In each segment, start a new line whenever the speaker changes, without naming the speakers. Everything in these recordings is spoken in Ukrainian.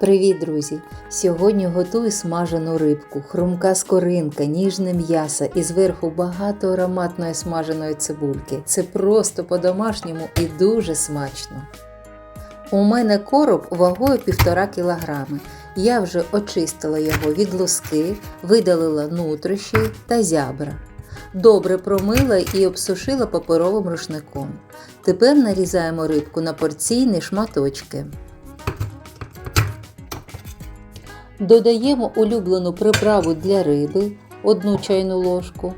Привіт, друзі! Сьогодні готую смажену рибку, хрумка скоринка, ніжне м'ясо і зверху багато ароматної смаженої цибульки. Це просто по-домашньому і дуже смачно. У мене короб вагою 1,5 кг. Я вже очистила його від луски, видалила нутрощі та зябра. Добре промила і обсушила паперовим рушником. Тепер нарізаємо рибку на порційні шматочки. Додаємо улюблену приправу для риби, одну чайну ложку.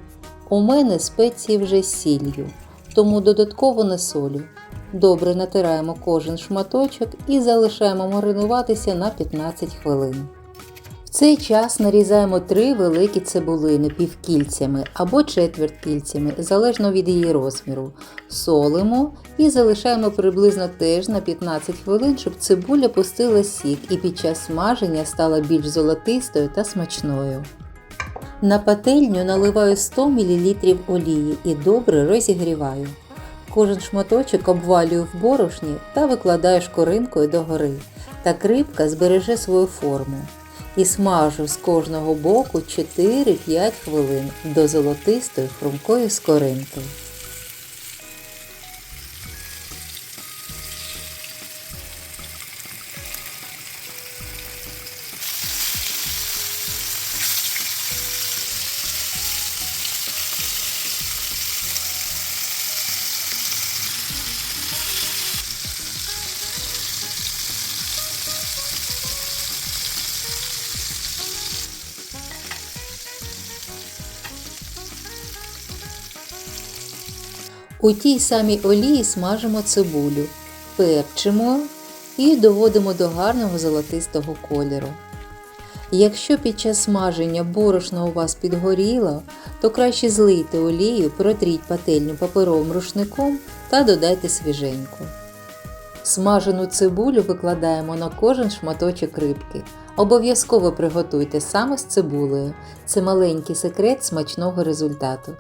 У мене спеції вже з сіллю, тому додатково не солю. Добре натираємо кожен шматочок і залишаємо маринуватися на 15 хвилин. Цей час нарізаємо три великі цибулини півкільцями або четвертькільцями, залежно від її розміру. Солимо і залишаємо приблизно теж на 15 хвилин, щоб цибуля пустила сік і під час смаження стала більш золотистою та смачною. На пательню наливаю 100 мл олії і добре розігріваю. Кожен шматочок обвалюю в борошні та викладаю шкоринкою догори. Так рибка збереже свою форму. І смажу з кожного боку 4-5 хвилин до золотистої хрумкої скоринки. У тій самій олії смажимо цибулю, перчимо і доводимо до гарного золотистого кольору. Якщо під час смаження борошно у вас підгоріло, то краще злийте олію, протріть пательню паперовим рушником та додайте свіженьку. Смажену цибулю викладаємо на кожен шматочок рибки. Обов'язково приготуйте саме з цибулею. Це маленький секрет смачного результату.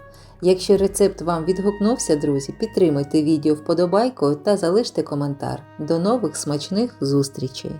Якщо рецепт вам відгукнувся, друзі, підтримайте відео вподобайкою та залиште коментар. До нових смачних зустрічей!